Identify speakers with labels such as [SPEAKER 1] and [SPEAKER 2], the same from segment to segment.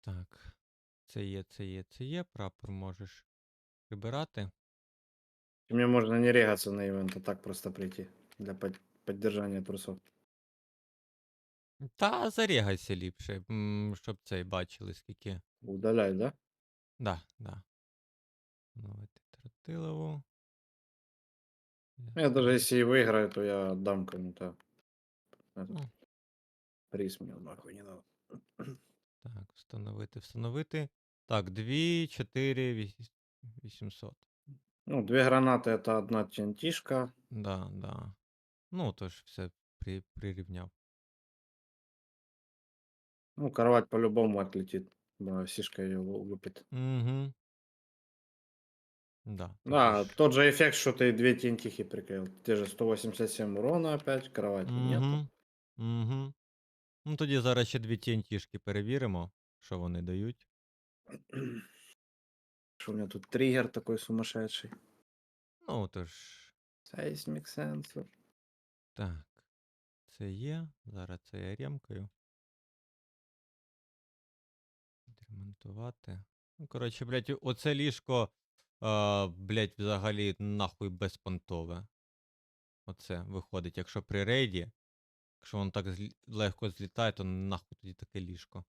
[SPEAKER 1] Так. Це є, це є, це є. Прапор можеш прибирати.
[SPEAKER 2] И мне можно не регаться на ивент, а так просто прийти для под- поддержания трусов.
[SPEAKER 1] Та зарігайся ліпше, м, щоб цей бачили, скільки.
[SPEAKER 2] Удаляй, да?
[SPEAKER 1] Да, да. Давайте тротилову.
[SPEAKER 2] Я даже если и выиграю, то я отдам кому-то. Этот
[SPEAKER 1] Ну.
[SPEAKER 2] приз мне нахуй не надо.
[SPEAKER 1] Так, встановити, встановити. Так, 2, 4, 800.
[SPEAKER 2] Ну, две гранаты это одна тентишка.
[SPEAKER 1] Да, да. Ну, то ж все при, прирівняв.
[SPEAKER 2] Ну, кровать по-любому отлетит. Да, сишка ее лупит.
[SPEAKER 1] Угу. Да. тут
[SPEAKER 2] Да,
[SPEAKER 1] ж-
[SPEAKER 2] тот же эффект, что ты две тентихи прикрыл. Те же 187 урона опять, кровати нету.
[SPEAKER 1] Угу. Угу. Ну, тоді зараз ще дві тінтішки перевіримо, що вони дають.
[SPEAKER 2] Что у меня тут триггер такой сумасшедший.
[SPEAKER 1] Ну, то ж.
[SPEAKER 2] Seismic sensor.
[SPEAKER 1] Так. Це є. Зараз це я ремкаю. Відремонтувати. Ну, коротше, блядь, оце ліжко, а, блядь, взагалі нахуй безпонтове. Оце виходить, якщо при рейді, якщо воно так злі- легко злітає, то нахуй тоді таке ліжко.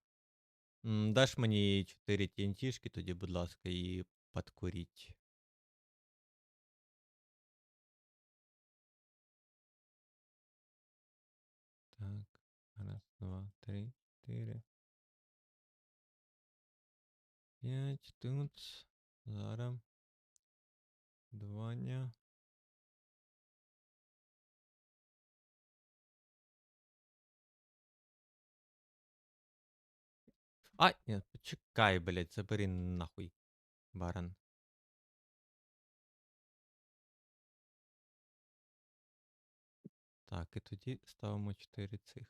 [SPEAKER 1] Даш мені 4 TNT-шки, тоді, будь ласка, і подкуріть. Так, раз, два, три, чотири. П'ять, тут. Зараз. Дваня. А, ні, почекай, блядь, забери нахуй, баран. Так, і тоді ставимо 4 цих.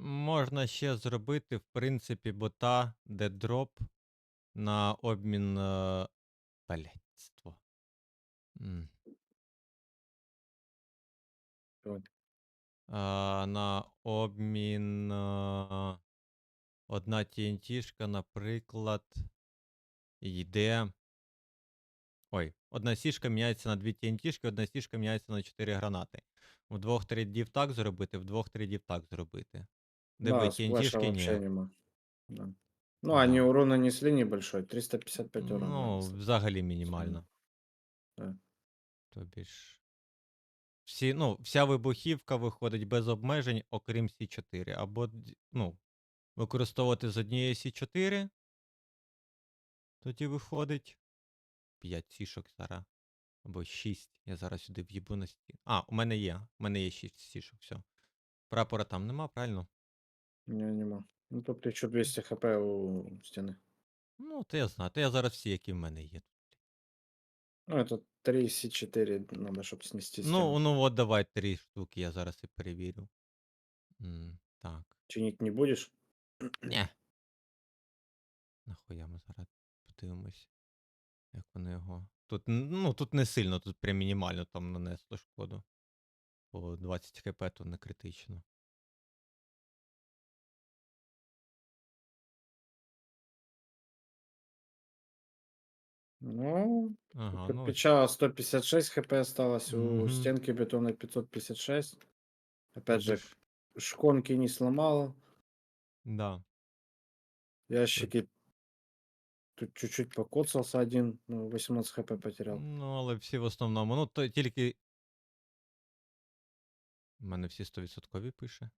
[SPEAKER 1] Можна ще зробити, в принципі, бота, де дроп на обмін. Блядство. А, на обмін. е, Одна TNT-шка, наприклад, йде. Ой, одна сішка міняється на дві TNT-шки, одна сішка міняється на 4 гранати. В двох трейдів так зробити, в двох трейдів так зробити. Де
[SPEAKER 2] да,
[SPEAKER 1] ні.
[SPEAKER 2] нема. Да. Ну,
[SPEAKER 1] Да.
[SPEAKER 2] они урон нанесли небольшой, 355 урона.
[SPEAKER 1] Ну,
[SPEAKER 2] нанесли.
[SPEAKER 1] взагалі мінімально.
[SPEAKER 2] Да.
[SPEAKER 1] Тобі ж. Всі, ну, вся вибухівка виходить без обмежень, окрім С4. Або д- ну, використовувати з однієї С4. Тоді виходить 5 сішок зараз. Або 6. Я зараз сюди в'їбу на стіну. А, у мене є. У мене є 6 сішок, все. Прапора там нема, правильно?
[SPEAKER 2] Не, нема. Ну, тут 1200 хп у стены.
[SPEAKER 1] Ну, то я знаю. То я зараз всі, які в мене є.
[SPEAKER 2] Ну, это 3 С4 надо, чтобы снести
[SPEAKER 1] Ну,
[SPEAKER 2] стену.
[SPEAKER 1] ну от давай три штуки, я зараз і перевірю. М, так.
[SPEAKER 2] Чинить не будешь?
[SPEAKER 1] Нє. Нахуя ми зараз подивимось, як воно його. Тут, н- ну, тут не сильно, тут прям мінімально там нанесло шкоду. По 20 хп то не критично.
[SPEAKER 2] Ну,
[SPEAKER 1] Ага,
[SPEAKER 2] у
[SPEAKER 1] ну ось.
[SPEAKER 2] кирпича 156 хп осталось, у
[SPEAKER 1] Мгм.
[SPEAKER 2] стенки бетонной 556. Опять
[SPEAKER 1] тобі
[SPEAKER 2] же,
[SPEAKER 1] ж,
[SPEAKER 2] шконки не сломало.
[SPEAKER 1] Да.
[SPEAKER 2] Ящики тут чуть-чуть покоцался один, ну, 18 хп потерял.
[SPEAKER 1] Ну, але всі в основному. Ну, то тільки. У мене всі 100% пише.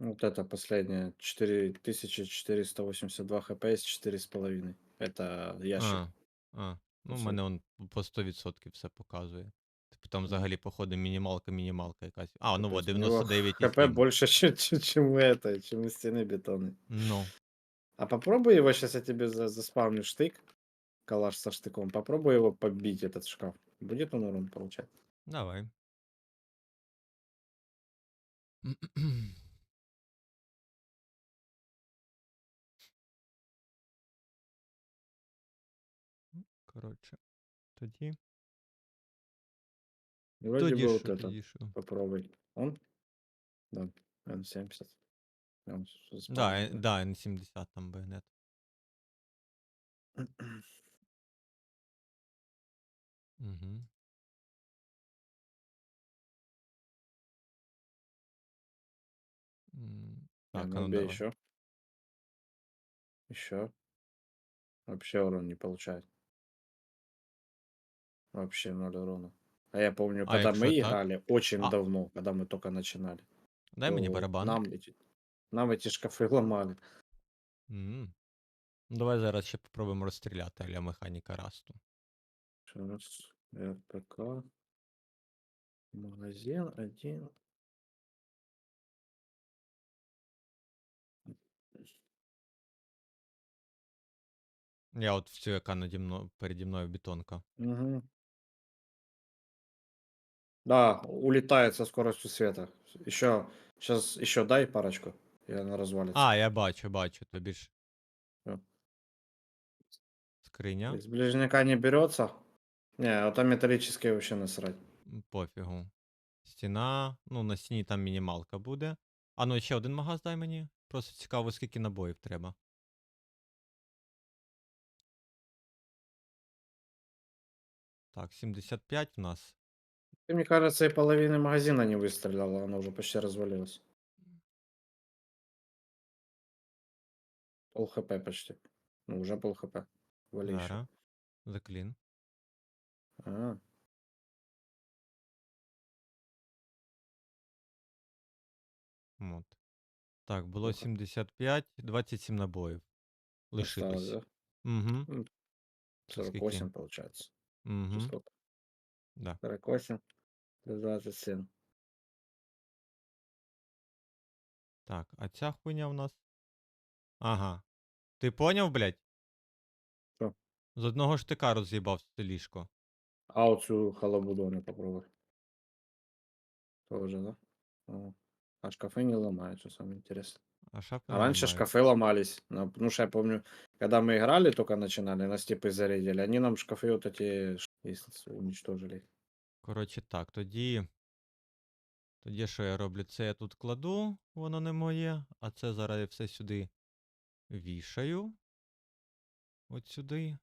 [SPEAKER 2] Вот это последнее, 4482 хп из 4,5. Это ящик.
[SPEAKER 1] А, а. Ну, в
[SPEAKER 2] По
[SPEAKER 1] мене он по 100% все показує. Типу там
[SPEAKER 2] Мгм.
[SPEAKER 1] взагалі, походу, мінімалка, мінімалка якась. А, ну
[SPEAKER 2] Капец,
[SPEAKER 1] от,
[SPEAKER 2] у него
[SPEAKER 1] 99,7.
[SPEAKER 2] хп больше, чем, чем, чем у этой, чем у стены бетонной.
[SPEAKER 1] Ну.
[SPEAKER 2] А попробуй его, сейчас я тебе за- заспавню штык, калаш со штыком. Попробуй его побить, этот шкаф. Будет он урон получать?
[SPEAKER 1] Давай. Коротше. Тоді.
[SPEAKER 2] Вроде
[SPEAKER 1] Тоді
[SPEAKER 2] бы вот
[SPEAKER 1] що,
[SPEAKER 2] это.
[SPEAKER 1] тоді що?
[SPEAKER 2] Попробуй. Он? Да. Н70. Он
[SPEAKER 1] Да,
[SPEAKER 2] заспавнил,
[SPEAKER 1] е- да, N70 там байонет. Угу.
[SPEAKER 2] Не,
[SPEAKER 1] Так,
[SPEAKER 2] ну
[SPEAKER 1] а ну
[SPEAKER 2] бей
[SPEAKER 1] давай.
[SPEAKER 2] еще. Еще. Вообще урон не получает. Вообще ноль урона. А я помню,
[SPEAKER 1] А
[SPEAKER 2] когда
[SPEAKER 1] якщо
[SPEAKER 2] мы
[SPEAKER 1] так?
[SPEAKER 2] играли, очень
[SPEAKER 1] А.
[SPEAKER 2] давно, когда мы только начинали,
[SPEAKER 1] Дай мені
[SPEAKER 2] то
[SPEAKER 1] барабан.
[SPEAKER 2] нам эти, нам эти шкафы ломали.
[SPEAKER 1] М. Ну, Давай зараз ще попробуємо розстріляти аля механіка расту.
[SPEAKER 2] Сейчас. РПК. Магазин один.
[SPEAKER 1] Я от в цю, яка наді мною, переді мною бетонка.
[SPEAKER 2] Мгм. Да, улетает со скоростью света. Еще, сейчас, еще дай парочку, и она развалится.
[SPEAKER 1] А, я бачу, бачу, ж.
[SPEAKER 2] Всё.
[SPEAKER 1] Скриня.
[SPEAKER 2] Из ближняка не берется. Не, а там металлические вообще насрать.
[SPEAKER 1] М, Пофігу. Стіна. Ну, на стіні там мінімалка буде. А ну ще один магаз дай мені. Просто цікаво, скільки набоїв треба. Так, 75 в нас.
[SPEAKER 2] Ты, мне кажется, и половины магазина не выстреляла, она уже почти развалилась. Пол хп почти. Ну, уже пол хп. Вали еще.
[SPEAKER 1] Зараз. Заклін.
[SPEAKER 2] А,
[SPEAKER 1] От. Так, було
[SPEAKER 2] Плохо.
[SPEAKER 1] 75, 27 набоїв.
[SPEAKER 2] осталось,
[SPEAKER 1] Лишилось.
[SPEAKER 2] да?
[SPEAKER 1] Угу.
[SPEAKER 2] М,
[SPEAKER 1] Це
[SPEAKER 2] 48
[SPEAKER 1] скільки?
[SPEAKER 2] получается.
[SPEAKER 1] Угу.
[SPEAKER 2] Чи сколько?
[SPEAKER 1] Да.
[SPEAKER 2] 48 плюс 27.
[SPEAKER 1] Так, а ця хуйня в нас. Ага. Ти поняв, блядь?
[SPEAKER 2] Що?
[SPEAKER 1] З одного штика роз'їбав це ліжко.
[SPEAKER 2] А вот цю халабуду не попробуй. Тоже, да? О. А шкафы не ломают, что самое интересное.
[SPEAKER 1] А шафи
[SPEAKER 2] А
[SPEAKER 1] не
[SPEAKER 2] раньше
[SPEAKER 1] ламають.
[SPEAKER 2] шкафы ломались. Ну, Потому что я помню, когда мы играли, только начинали, нас типы зарядили, они нам шкафы вот эти ш- и с- уничтожили.
[SPEAKER 1] Коротше, так, тоді. Тоді що я роблю? Це я тут кладу, воно не моє, а це зараз я все сюди вішаю. От сюди.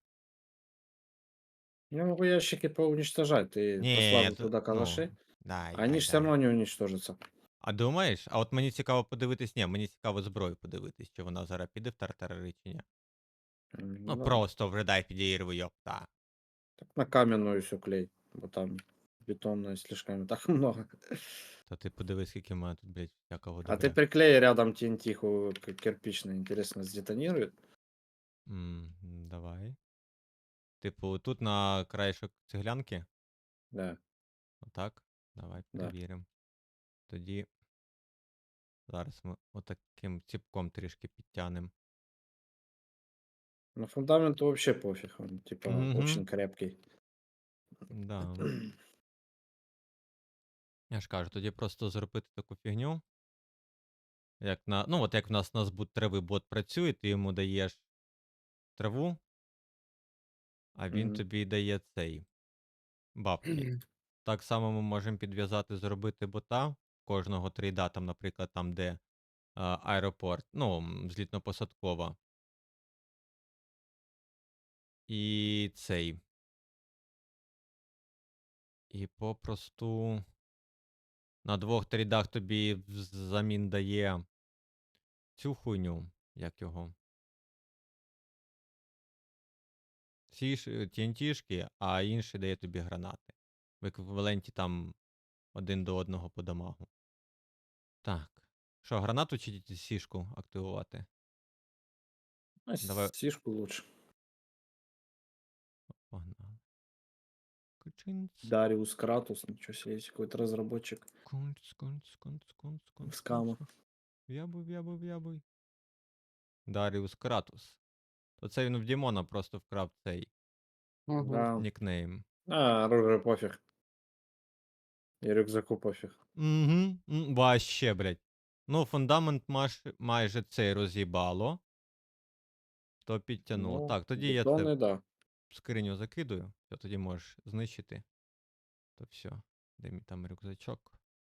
[SPEAKER 2] Я могу ящики поуничтожать. Ты
[SPEAKER 1] Ні,
[SPEAKER 2] послал
[SPEAKER 1] то-
[SPEAKER 2] туда калаши,
[SPEAKER 1] ну, дай,
[SPEAKER 2] они
[SPEAKER 1] дай,
[SPEAKER 2] же все
[SPEAKER 1] дай.
[SPEAKER 2] равно не уничтожатся.
[SPEAKER 1] А думаєш? А от мені цікаво подивитись, ні, мені цікаво зброю подивитись, чи вона зараз піде в тартарари чи ні.
[SPEAKER 2] М,
[SPEAKER 1] Ну, просто в редай підірву, йопта.
[SPEAKER 2] Так на каменную все клей. Вот там бетонная слишком так много.
[SPEAKER 1] То ти подивись, скільки в мене тут, блядь, всякого
[SPEAKER 2] А ты
[SPEAKER 1] добра.
[SPEAKER 2] приклей рядом TNT ху- к- кирпичный, интересно, сдетонирует?
[SPEAKER 1] М, давай. Типу, тут на краєшок цеглянки.
[SPEAKER 2] Да.
[SPEAKER 1] Отак. Давай
[SPEAKER 2] Да.
[SPEAKER 1] перевіримо. Тоді. Зараз ми отаким ціпком трішки підтягнемо.
[SPEAKER 2] На фундаменту вообще пофиг, он типа
[SPEAKER 1] Мгм.
[SPEAKER 2] очень крепкий.
[SPEAKER 1] Да. Я ж кажу, тоді просто зробити таку фігню. Як на. Ну, от як в нас на збут трави бот працює, ти йому даєш траву, а він
[SPEAKER 2] Мгм.
[SPEAKER 1] тобі дає цей бабки. Так само ми можемо підв'язати, зробити бота кожного трейда, там, наприклад, там, де а, аеропорт, ну, м, злітно-посадкова. І цей. І попросту на двох трейдах тобі взамін дає цю хуйню, як його. Ці е, а інший дає тобі гранати. В еквіваленті там один до одного по дамагу. Так. Що, гранату чи сішку активувати?
[SPEAKER 2] А
[SPEAKER 1] Давай.
[SPEAKER 2] Сишку лучше.
[SPEAKER 1] Погнали. Кучинц,
[SPEAKER 2] Дариус Кратус, ничего себе, есть какой-то разработчик.
[SPEAKER 1] кунц, кунц, кунц, кунц, кунц,
[SPEAKER 2] Скама.
[SPEAKER 1] В'ябуй, в'ябуй, в'ябуй. Даріус Кратус. То це він в Дімона просто вкрав цей
[SPEAKER 2] Да.
[SPEAKER 1] нікнейм.
[SPEAKER 2] А, оружие пофиг. И рюкзаку пофиг.
[SPEAKER 1] Угу. Вообще, блядь. Ну, фундамент маш... майже цей роз'їбало. То підтягнуло.
[SPEAKER 2] Ну,
[SPEAKER 1] так, тоді я це
[SPEAKER 2] бетонный, да.
[SPEAKER 1] Скриню закидую, то тоді можеш знищити. То все. Де мій там рюкзачок?